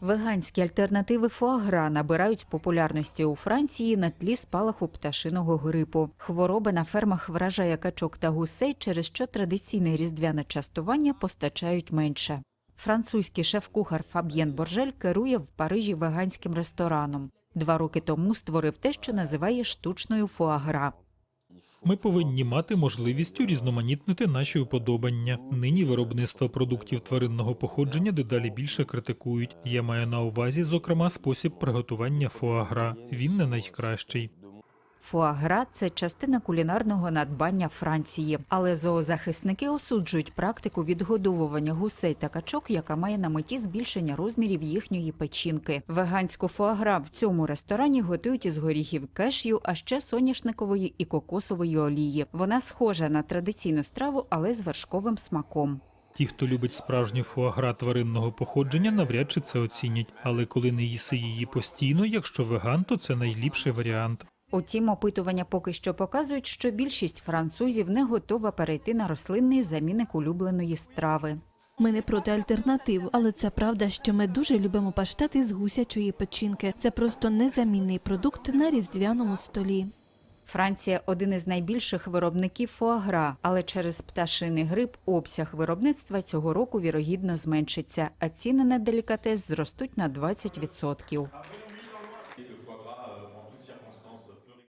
Веганські альтернативи фуагра набирають популярності у Франції на тлі спалаху пташиного грипу. Хвороба на фермах вражає качок та гусей, через що традиційне різдвяне частування постачають менше. Французький шеф-кухар Фаб'єн Боржель керує в Парижі веганським рестораном. Два роки тому створив те, що називає штучною фуагра. Ми повинні мати можливість урізноманітнити наші уподобання. Нині виробництво продуктів тваринного походження дедалі більше критикують. Я маю на увазі, зокрема, спосіб приготування фуагра. Він не найкращий. Фуагра це частина кулінарного надбання Франції, але зоозахисники осуджують практику відгодовування гусей та качок, яка має на меті збільшення розмірів їхньої печінки. Веганську фуагра в цьому ресторані готують із горіхів кешю, а ще соняшникової і кокосової олії. Вона схожа на традиційну страву, але з вершковим смаком. Ті, хто любить справжню фуагра тваринного походження, навряд чи це оцінять. Але коли не їси її постійно, якщо веган, то це найліпший варіант. Утім, опитування поки що показують, що більшість французів не готова перейти на рослинний замінник улюбленої страви. Ми не проти альтернатив, але це правда, що ми дуже любимо паштети з гусячої печінки. Це просто незамінний продукт на різдвяному столі. Франція один із найбільших виробників фуагра, але через пташиний грип обсяг виробництва цього року вірогідно зменшиться, а ціни на делікатес зростуть на 20%.